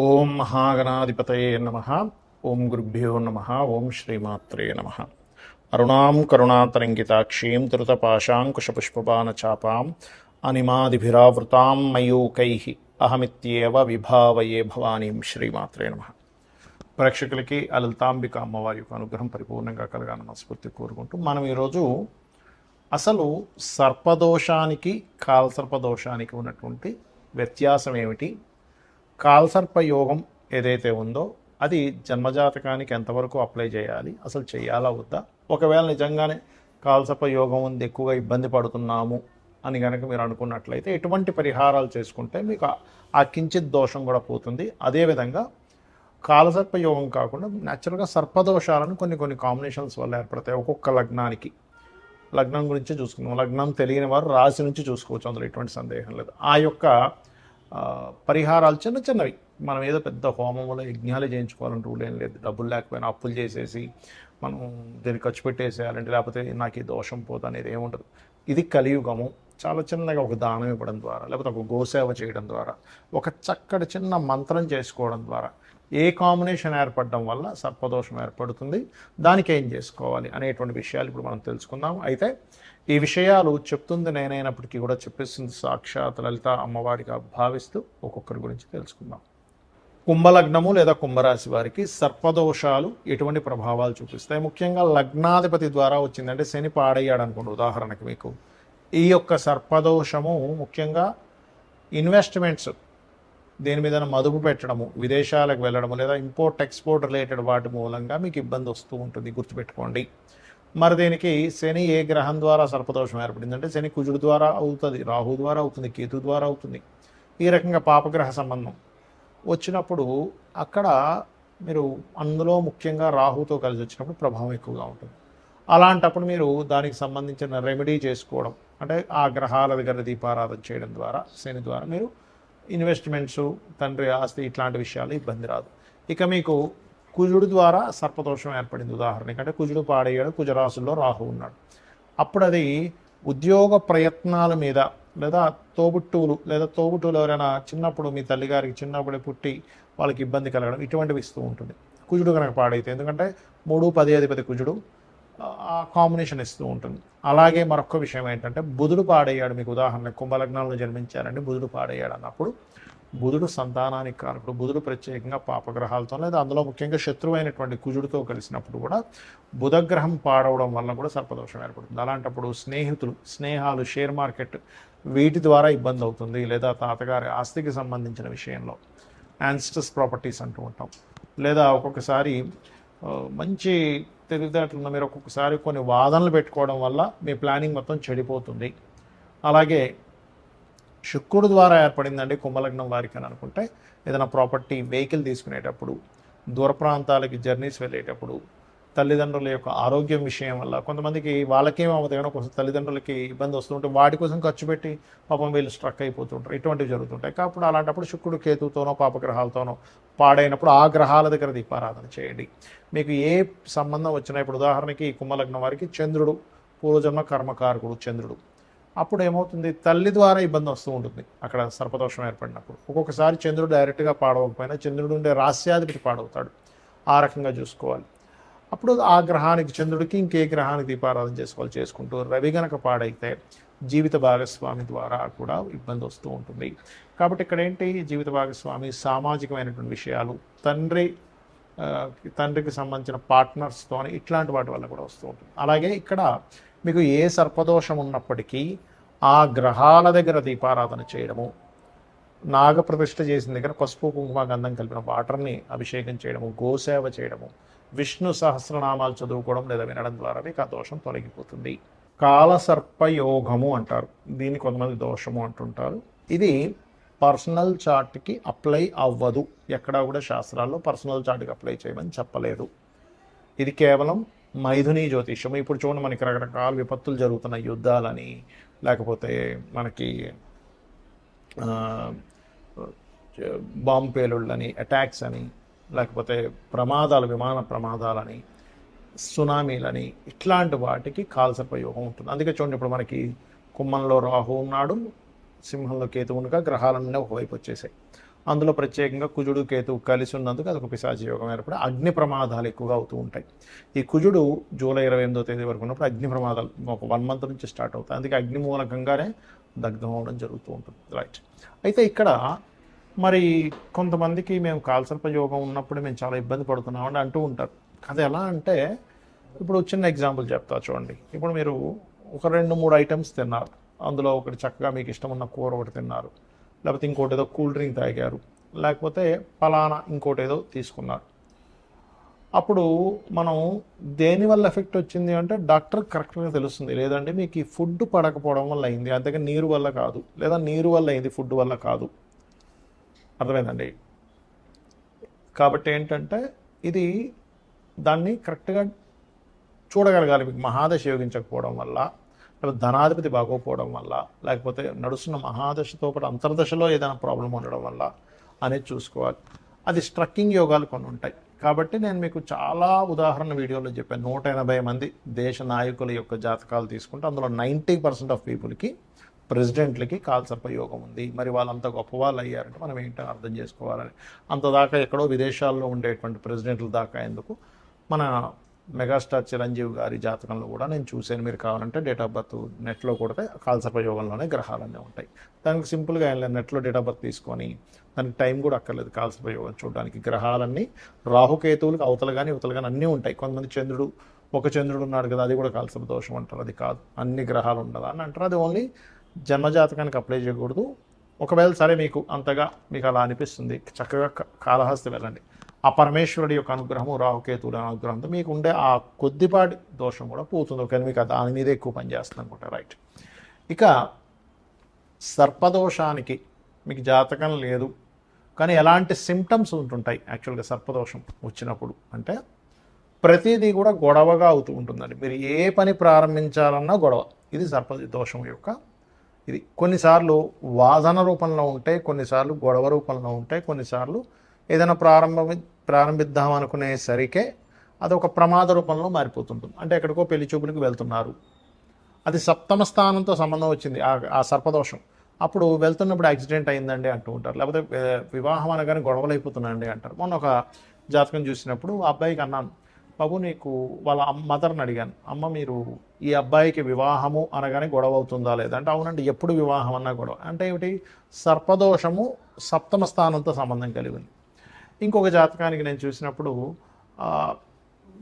ఓం మహాగణాధిపతయే నమ. ఓం గురుభ్యో నమ. ఓం శ్రీమాత్రే నమ. అరుణాం కరుణాతరంగితాక్షీం ధృతపాశాంకుశపుష్పబాణచాపాం అనిమాదిభిరావృతాం మయూకై అహమిత్యేవ విభావయే భవానీం శ్రీమాత్రే నమ. ప్రేక్షకులకి ఆ అమ్మవారి యొక్క అనుగ్రహం పరిపూర్ణంగా కలగాలని మనస్ఫూర్తి కోరుకుంటూ మనం ఈరోజు అసలు సర్పదోషానికి కాల్సర్పదోషానికి ఉన్నటువంటి వ్యత్యాసం ఏమిటి కాల్సర్ప యోగం ఏదైతే ఉందో అది జన్మజాతకానికి ఎంతవరకు అప్లై చేయాలి? అసలు చేయాలా వద్దా? ఒకవేళ నిజంగానే కాల్సర్ప యోగం ఉంది ఎక్కువగా ఇబ్బంది పడుతున్నాము అని కనుక మీరు అనుకున్నట్లయితే ఎటువంటి పరిహారాలు చేసుకుంటే మీకు ఆ- కించిత్ దోషం కూడా పోతుంది. అదేవిధంగా కాలసర్ప యోగం కాకుండా న్యాచురల్గా సర్పదోషాలను కొన్ని కొన్ని కాంబినేషన్స్ వల్ల ఏర్పడతాయి. ఒక్కొక్క లగ్నానికి. లగ్నం గురించి చూసుకుందాం. లగ్నం తెలియని వారు రాశి నుంచి చూసుకోవచ్చు. అందులో ఎటువంటి సందేహం లేదు. ఆ యొక్క పరిహారాలు చిన్న చిన్నవి. మనం ఏదో పెద్ద హోమంలో యజ్ఞాలు చేయించుకోవాలని రూల్ ఏం లేదు. డబ్బులు లేకపోయినా అప్పులు చేసేసి మనం దీన్ని ఖర్చు పెట్టేసేయాలంటే లేకపోతే నాకు ఈ దోషం పోదు అనేది ఏముండదు ఇది కలియుగము. చాలా చిన్నగా ఒక దానం ఇవ్వడం ద్వారా లేకపోతే ఒక గోసేవ చేయడం ద్వారా ఒక చక్కటి చిన్న మంత్రం చేసుకోవడం ద్వారా ఏ కాంబినేషన్ ఏర్పడడం వల్ల సర్పదోషం ఏర్పడుతుంది దానికి ఏం చేసుకోవాలి అనేటువంటి విషయాలు ఇప్పుడు మనం తెలుసుకుందాం. అయితే ఈ విషయాలు చెప్తుంది నేనైనప్పటికీ కూడా చెప్పేసింది సాక్షాత్ లలిత అమ్మవారిగా భావిస్తూ ఒక్కొక్కరి గురించి తెలుసుకుందాం. కుంభలగ్నము లేదా కుంభరాశి వారికి సర్పదోషాలు ఎటువంటి ప్రభావాలు చూపిస్తాయి? ముఖ్యంగా లగ్నాధిపతి ద్వారా వచ్చిందంటే శని పాడయ్యాడు అనుకోండి ఉదాహరణకి మీకు. ఈ యొక్క సర్పదోషము ముఖ్యంగా ఇన్వెస్ట్మెంట్స్ దేని మీద మదుపు పెట్టడము విదేశాలకు వెళ్ళడము లేదా ఇంపోర్ట్ ఎక్స్పోర్ట్ రిలేటెడ్ వాటి మూలంగా మీకు ఇబ్బంది వస్తూ ఉంటుంది. గుర్తుపెట్టుకోండి. మరి దీనికి శని ఏ గ్రహం ద్వారా సర్పదోషం ఏర్పడింది అంటే శని కుజుడు ద్వారా అవుతుంది రాహు ద్వారా అవుతుంది కేతు ద్వారా అవుతుంది. ఈ రకంగా పాపగ్రహ సంబంధం. వచ్చినప్పుడు అక్కడ మీరు అందులో ముఖ్యంగా రాహుతో కలిసి వచ్చినప్పుడు ప్రభావం ఎక్కువగా ఉంటుంది. అలాంటప్పుడు మీరు దానికి సంబంధించిన రెమెడీ చేసుకోవడం అంటే ఆ గ్రహాల దగ్గర దీపారాధన చేయడం ద్వారా శని ద్వారా మీరు ఇన్వెస్ట్మెంట్స్ తండ్రి ఆస్తి ఇట్లాంటి విషయాలు ఇబ్బంది రాదు. ఇక మీకు కుజుడు ద్వారా సర్పదోషం ఏర్పడింది. ఉదాహరణకి అంటే కుజుడు పాడయ్యాడు కుజరాశుల్లో రాహు ఉన్నాడు. అప్పుడు అది ఉద్యోగ ప్రయత్నాల మీద లేదా తోబుట్టువులు లేదా తోబుట్టువులు ఎవరైనా చిన్నప్పుడు మీ తల్లిగారికి చిన్నప్పుడే పుట్టి వాళ్ళకి ఇబ్బంది కలగడం ఇటువంటివి ఇస్తూ ఉంటుంది. కుజుడు కనుక పాడైతే ఎందుకంటే మూడు పది అధిపతి కుజుడు కాంబినేషన్ ఇస్తూ ఉంటుంది. అలాగే మరొక విషయం ఏంటంటే బుధుడు పాడయ్యాడు. మీకు ఉదాహరణ కుంభలగ్నంలో జన్మించారండి. బుధుడు పాడయ్యాడు అన్నప్పుడు బుధుడు సంతానానికి కారకుడు. బుధుడు ప్రత్యేకంగా పాపగ్రహాలతో లేదా అందులో ముఖ్యంగా శత్రువు అయినటువంటి కుజుడితో కలిసినప్పుడు కూడా బుధగ్రహం పాడవడం వల్ల కూడా సర్పదోషం ఏర్పడుతుంది. అలాంటప్పుడు స్నేహితులు స్నేహాలు షేర్ మార్కెట్ వీటి ద్వారా ఇబ్బంది అవుతుంది. లేదా తాతగారి ఆస్తికి సంబంధించిన విషయంలో యాన్స్టర్స్ ప్రాపర్టీస్ అంటూ ఉంటాం. లేదా ఒక్కొక్కసారి మంచి తెలివితేటలున్న మీరు ఒక్కొక్కసారి కొన్ని వాదనలు పెట్టుకోవడం వల్ల మీ ప్లానింగ్ మొత్తం చెడిపోతుంది. అలాగే శుక్రుడు ద్వారా ఏర్పడిందండి కుంభలగ్నం వారికి అని అనుకుంటే ఏదైనా ప్రాపర్టీ వెహికల్ తీసుకునేటప్పుడు దూర ప్రాంతాలకి జర్నీస్ వెళ్ళేటప్పుడు తల్లిదండ్రుల యొక్క ఆరోగ్యం విషయం వల్ల కొంతమందికి వాళ్ళకేం అవ్వదు కానీ కొంచెం తల్లిదండ్రులకి ఇబ్బంది వస్తుంటే వాటి కోసం ఖర్చు పెట్టి పాపం వీళ్ళు స్ట్రక్ అయిపోతుంటారు. ఇటువంటివి జరుగుతుంటాయి. కాబట్టి అలాంటప్పుడు శుక్రుడు కేతుతోనో పాపగ్రహాలతోనో పాడైనప్పుడు ఆ గ్రహాల దగ్గర దీపారాధన చేయండి. మీకు ఏ సంబంధం వచ్చినా ఇప్పుడు ఉదాహరణకి ఈ కుంభలగ్నం వారికి చంద్రుడు పూర్వజన్మ కర్మకారకుడు చంద్రుడు. అప్పుడు ఏమవుతుంది? తల్లి ద్వారా ఇబ్బంది వస్తూ ఉంటుంది. అక్కడ సర్పదోషం ఏర్పడినప్పుడు ఒక్కొక్కసారి చంద్రుడు డైరెక్ట్గా పాడవకపోయినా చంద్రుడు ఉండే రాస్యాధిపతి పాడవుతాడు. ఆ రకంగా చూసుకోవాలి. అప్పుడు ఆ గ్రహానికి చంద్రుడికి ఇంకే గ్రహానికి దీపారాధన చేసుకోవాలి చేసుకుంటూ రవి గనక పాడైతే జీవిత భాగస్వామి ద్వారా కూడా ఇబ్బంది వస్తూ ఉంటుంది. కాబట్టి ఇక్కడ ఏంటి? జీవిత భాగస్వామి సామాజికమైనటువంటి విషయాలు తండ్రి తండ్రికి సంబంధించిన పార్ట్నర్స్తో ఇట్లాంటి వాటి వల్ల కూడా వస్తూ ఉంటుంది. అలాగే ఇక్కడ మీకు ఏ సర్పదోషం ఉన్నప్పటికీ ఆ గ్రహాల దగ్గర దీపారాధన చేయడము నాగప్రతిష్ఠ చేసిన దగ్గర పసుపు కుంకుమ గంధం కలిపిన వాటర్ని అభిషేకం చేయడము గోసేవ చేయడము విష్ణు సహస్రనామాలు చదువుకోవడం లేదా వినడం ద్వారా మీకు ఆ దోషం తొలగిపోతుంది. కాలసర్పయోగము అంటారు. దీన్ని కొంతమంది దోషము అంటుంటారు. ఇది పర్సనల్ చార్ట్కి అప్లై అవ్వదు. ఎక్కడా కూడా శాస్త్రాల్లో పర్సనల్ చార్ట్కి అప్లై చేయమని చెప్పలేదు. ఇది కేవలం మైథుని జ్యోతిష్యం ఇప్పుడు చూడండి మనకి రకరకాల విపత్తులు జరుగుతున్న యుద్ధాలని లేకపోతే మనకి ఆ, బాంబు పేలుళ్ళని అటాక్స్ అని లేకపోతే ప్రమాదాలు విమాన ప్రమాదాలని సునామీలని ఇట్లాంటి వాటికి కాల్సర్ప యోగం ఉంటుంది. అందుకే చూడండి ఇప్పుడు మనకి కుమ్మంలో రాహు ఉన్నాడు సింహంలో కేతు ఉండగా గ్రహాలన్నీ ఒకవైపు వచ్చేసాయి. అందులో ప్రత్యేకంగా కుజుడు కేతు కలిసి ఉన్నందుకు అదొక పిశాచి యోగం ఏర్పడి అగ్ని ప్రమాదాలు ఎక్కువగా అవుతూ ఉంటాయి. ఈ కుజుడు జూలై ఇరవై ఎనిమిదో తేదీ వరకు ఉన్నప్పుడు అగ్ని ప్రమాదాలు ఒక వన్ మంత్ నుంచి స్టార్ట్ అవుతాయి. అందుకే అగ్ని మూలకంగానే దగ్ధం అవడం జరుగుతూ ఉంటుంది. రైట్. అయితే ఇక్కడ మరి కొంతమందికి మేము కాల్సర్పయోగం ఉన్నప్పుడు మేము చాలా ఇబ్బంది పడుతున్నామని అంటూ ఉంటారు. అది ఎలా అంటే ఇప్పుడు చిన్న ఎగ్జాంపుల్ చెప్తా చూడండి. ఇప్పుడు మీరు ఒక రెండు మూడు ఐటమ్స్ తిన్నారు. అందులో ఒకటి చక్కగా మీకు ఇష్టం ఉన్న కూర ఒకటి తిన్నారు. లేకపోతే ఇంకోటి ఏదో కూల్ డ్రింక్ తాగారు. లేకపోతే ఫలానా ఇంకోటి ఏదో తీసుకున్నారు. అప్పుడు మనం దేని వల్ల ఎఫెక్ట్ వచ్చింది అంటే డాక్టర్ కరెక్ట్గా తెలుస్తుంది. లేదంటే మీకు ఈ ఫుడ్ పడకపోవడం వల్ల అయింది. అంతగా నీరు వల్ల కాదు. లేదా నీరు వల్ల అయింది ఫుడ్ వల్ల కాదు. అర్థమైందండి? కాబట్టి ఏంటంటే ఇది దాన్ని కరెక్ట్గా చూడగలగాలి. మీకు మహాదశ యోగించకపోవడం వల్ల లేకపోతే ధనాధిపతి బాగోకపోవడం వల్ల లేకపోతే నడుస్తున్న మహాదశతో పాటు అంతర్దశలో ఏదైనా ప్రాబ్లం ఉండడం వల్ల అనేది చూసుకోవాలి. అది స్ట్రక్కింగ్ యోగాలు కొన్ని ఉంటాయి. కాబట్టి నేను మీకు చాలా ఉదాహరణ వీడియోలో చెప్పాను. నూట ఎనభై మంది దేశ నాయకుల యొక్క జాతకాలు తీసుకుంటే అందులో నైంటీ పర్సెంట్ ఆఫ్ పీపుల్కి ప్రెసిడెంట్లకి కాల్ సర్పయోగం ఉంది మరి వాళ్ళంత గొప్ప వాళ్ళు అయ్యారంటే మనం ఏంటో అర్థం చేసుకోవాలని. అంత దాకా ఎక్కడో విదేశాల్లో ఉండేటువంటి ప్రెసిడెంట్ల దాకా ఎందుకు? మన మెగాస్టార్ చిరంజీవి గారి జాతకంలో కూడా నేను చూశాను. మీరు కావాలంటే డేట్ ఆఫ్ బర్త్ నెట్లో కొడితే కాల్సర్ప యోగంలోనే గ్రహాలన్నీ ఉంటాయి. దానికి సింపుల్గా ఏం లేదు. నెట్లో డేట్ ఆఫ్ బర్త్ తీసుకొని దానికి టైం కూడా అక్కర్లేదు కాల్సర్ప యోగం చూడడానికి. గ్రహాలన్నీ రాహుకేతువులకు అవతల కానీ ఇవతల కానీ అన్నీ ఉంటాయి. కొంతమంది చంద్రుడు ఒక చంద్రుడు ఉన్నాడు కదా అది కూడా కాల్సర్ప దోషం అంటారు. అది కాదు. అన్ని గ్రహాలు ఉండదా అని అంటారు. అది ఓన్లీ జన్మజాతకానికి అప్లై చేయకూడదు. ఒకవేళ సరే మీకు అంతగా మీకు అలా అనిపిస్తుంది చక్కగా క- కాళహస్తి వెళ్ళండి. ఆ పరమేశ్వరుడి యొక్క అనుగ్రహము రాహుకేతువుల అనుగ్రహంతో మీకు ఉండే ఆ కొద్దిపాటి దోషం కూడా పోతుంది. ఒకవేళ మీకు దాని మీద ఎక్కువ పనిచేస్తుంది అనుకుంటా రైట్ ఇక సర్పదోషానికి మీకు జాతకం లేదు కానీ ఎలాంటి సిమ్టమ్స్ ఉంటుంటాయి యాక్చువల్గా సర్పదోషం వచ్చినప్పుడు? అంటే ప్రతిదీ కూడా గొడవగా అవుతూ ఉంటుందండి. మీరు ఏ పని ప్రారంభించాలన్నా గొడవ. ఇది సర్పదోషం యొక్క ఇది కొన్నిసార్లు వాదన రూపంలో ఉంటాయి కొన్నిసార్లు గొడవ రూపంలో ఉంటాయి కొన్నిసార్లు ఏదైనా ప్రారంభ ప్రారంభిద్దాం అనుకునేసరికే అది ఒక ప్రమాద రూపంలో మారిపోతుంటుంది. అంటే ఎక్కడికో పెళ్ళి చూపులకు వెళ్తున్నారు. అది సప్తమ స్థానంతో సంబంధం వచ్చింది ఆ- ఆ సర్పదోషం. అప్పుడు వెళ్తున్నప్పుడు యాక్సిడెంట్ అయిందండి అంటూ ఉంటారు. లేకపోతే వివాహం అనగానే గొడవలు అయిపోతున్నాయండి అంటారు. మొన్న ఒక జాతకం చూసినప్పుడు ఆ అబ్బాయికి అన్నాను బాబు నీకు వాళ్ళ మదర్ని అడిగాను. అమ్మ మీరు ఈ అబ్బాయికి వివాహము అనగానే గొడవ అవుతుందా లేదా? అంటే అవునండి ఎప్పుడు వివాహం అన్నా గొడవ. అంటే ఏమిటి? సర్పదోషము సప్తమ స్థానంతో సంబంధం కలిగి ఉంది. ఇంకొక జాతకానికి నేను చూసినప్పుడు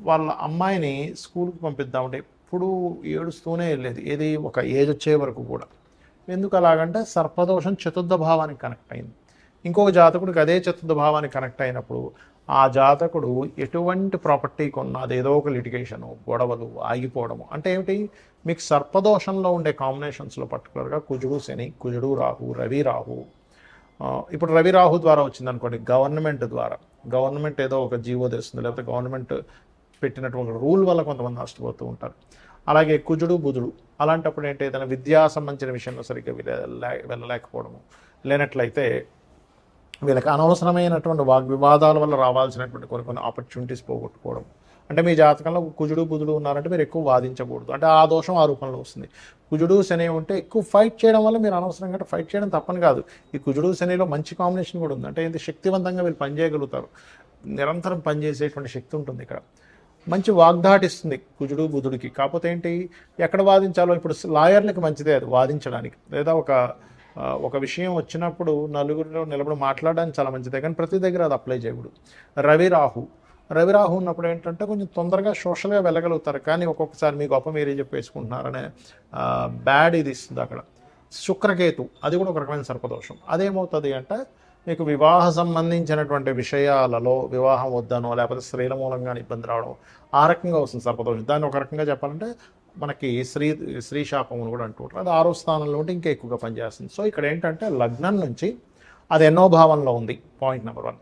వాళ్ళ అమ్మాయిని స్కూల్కి పంపిద్దామంటే ఎప్పుడు ఏడుస్తూనే వెళ్ళేది. ఏది? ఒక ఏజ్ వచ్చే వరకు కూడా. ఎందుకు అలాగంటే సర్పదోషం చతుర్థ భావానికి కనెక్ట్ అయింది. ఇంకొక జాతకుడికి అదే చతుర్థ భావానికి కనెక్ట్ అయినప్పుడు ఆ జాతకుడు ఎటువంటి ప్రాపర్టీ కొన్నా అదేదో ఒక లిటిగేషను గొడవలు ఆగిపోవడము. అంటే ఏమిటి? మీకు సర్పదోషంలో ఉండే కాంబినేషన్స్లో పర్టికులర్గా కుజుడు శని కుజుడు రాహు రవి రాహు. ఇప్పుడు రవి రాహు ద్వారా వచ్చింది అనుకోండి గవర్నమెంట్ ద్వారా. గవర్నమెంట్ ఏదో ఒక జీవో తెస్తుంది లేకపోతే గవర్నమెంట్ పెట్టినటువంటి రూల్ వల్ల కొంతమంది నష్టపోతూ ఉంటారు. అలాగే కుజుడు బుధుడు అలాంటప్పుడు ఏంటి? ఏదైనా విద్యా సంబంధించిన విషయంలో సరిగ్గా వెళ్ళలేకపోవడము. లేనట్లయితే వీళ్ళకి అనవసరమైనటువంటి వాగ్వివాదాల వల్ల రావాల్సినటువంటి కొన్ని కొన్ని ఆపర్చునిటీస్ పోగొట్టుకోవడం. అంటే మీ జాతకంలో కుజుడు బుధుడు ఉన్నారంటే మీరు ఎక్కువ వాదించకూడదు. అంటే ఆ దోషం ఆ రూపంలో వస్తుంది. కుజుడు శని ఉంటే ఎక్కువ ఫైట్ చేయడం వల్ల మీరు అనవసరంగా ఫైట్ చేయడం తప్పని కాదు. ఈ కుజుడు శనిలో మంచి కాంబినేషన్ కూడా ఉంది. అంటే ఏంటి? శక్తివంతంగా వీళ్ళు పనిచేయగలుగుతారు నిరంతరం పనిచేసేటువంటి శక్తి ఉంటుంది ఇక్కడ. మంచి వాగ్దాటిస్తుంది కుజుడు బుధుడికి. కాకపోతే ఏంటి? ఎక్కడ వాదించాలో ఇప్పుడు లాయర్లకి మంచిదే అది వాదించడానికి. లేదా ఒక ఒక విషయం వచ్చినప్పుడు నలుగురిలో నిలబడి మాట్లాడడానికి చాలా మంచిదే కానీ ప్రతి దగ్గర అది అప్లై చేయకూడదు. రవి రాహు. రవి రాహు ఉన్నప్పుడు ఏంటంటే కొంచెం తొందరగా సోషల్గా వెళ్ళగలుగుతారు కానీ ఒక్కొక్కసారి మీ గొప్ప మీరే చెప్పేసుకుంటున్నారనే బ్యాడ్ ఇది ఇస్తుంది అక్కడ. శుక్రకేతు అది కూడా ఒక రకమైన సర్పదోషం. అదేమవుతుంది అంటే మీకు వివాహ సంబంధించినటువంటి విషయాలలో వివాహం వద్దనో లేకపోతే స్త్రీల మూలంగా ఇబ్బంది రావడం ఆ రకంగా వస్తుంది సర్పదోషం. దాన్ని ఒక రకంగా చెప్పాలంటే మనకి శ్రీ స్త్రీ శాపం అని కూడా అంటుంటారు అది ఆరో స్థానంలో ఉంటే ఇంకా ఎక్కువగా పనిచేస్తుంది. సో ఇక్కడ ఏంటంటే లగ్నం నుంచి అది ఎన్నో భావంలో ఉంది పాయింట్ నెంబర్ వన్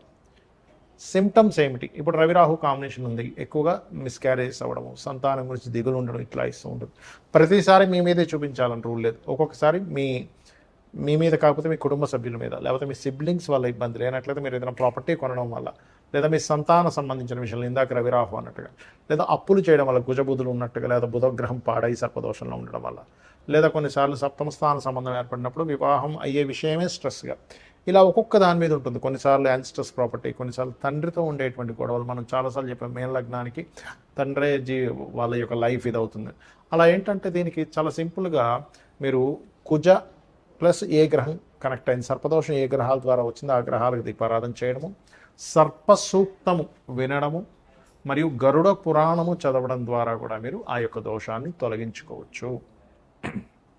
సిమ్టమ్స్ ఏమిటి? ఇప్పుడు రవిరాహు కాంబినేషన్ ఉంది. ఎక్కువగా మిస్క్యారేజెస్ అవ్వడము సంతానం గురించి దిగులు ఉండడం ఇట్లా ఇస్తూ ఉంటుంది. ప్రతిసారి మీ మీదే చూపించాలని రూల్ లేదు. ఒక్కొక్కసారి మీ మీ మీద కాకపోతే మీ కుటుంబ సభ్యుల మీద లేకపోతే మీ సిబ్లింగ్స్ వల్ల ఇబ్బంది లేనట్లయితే మీరు ఏదైనా ప్రాపర్టీ కొనడం వల్ల లేదా మీ సంతాన సంబంధించిన విషయంలో ఇందాక రవిరాహు అన్నట్టుగా. లేదా అప్పులు చేయడం వల్ల కుజబుధులు ఉన్నట్టుగా లేదా బుధగ్రహం పాడై సర్పదోషంలో ఉండడం వల్ల. లేదా కొన్నిసార్లు సప్తమ స్థాన సంబంధం ఏర్పడినప్పుడు వివాహం అయ్యే విషయమే స్ట్రెస్గా. ఇలా ఒక్కొక్క దాని మీద ఉంటుంది. కొన్నిసార్లు యాన్స్టర్స్ ప్రాపర్టీ కొన్నిసార్లు తండ్రితో ఉండేటువంటి గొడవలు. మనం చాలాసార్లు చెప్పాం మేన లగ్నానికి తండ్రే జీ వాళ్ళ యొక్క లైఫ్ ఇది అవుతుంది అలా ఏంటంటే దీనికి చాలా సింపుల్గా మీరు కుజ ప్లస్ ఏ గ్రహం కనెక్ట్ అయింది సర్పదోషం ఏ గ్రహాల ద్వారా వచ్చిందో ఆ గ్రహాలకు దీపారాధన చేయడము సర్ప సూక్తము వినడము మరియు గరుడ పురాణము చదవడం ద్వారా కూడా మీరు ఆ యొక్క దోషాన్ని తొలగించుకోవచ్చు.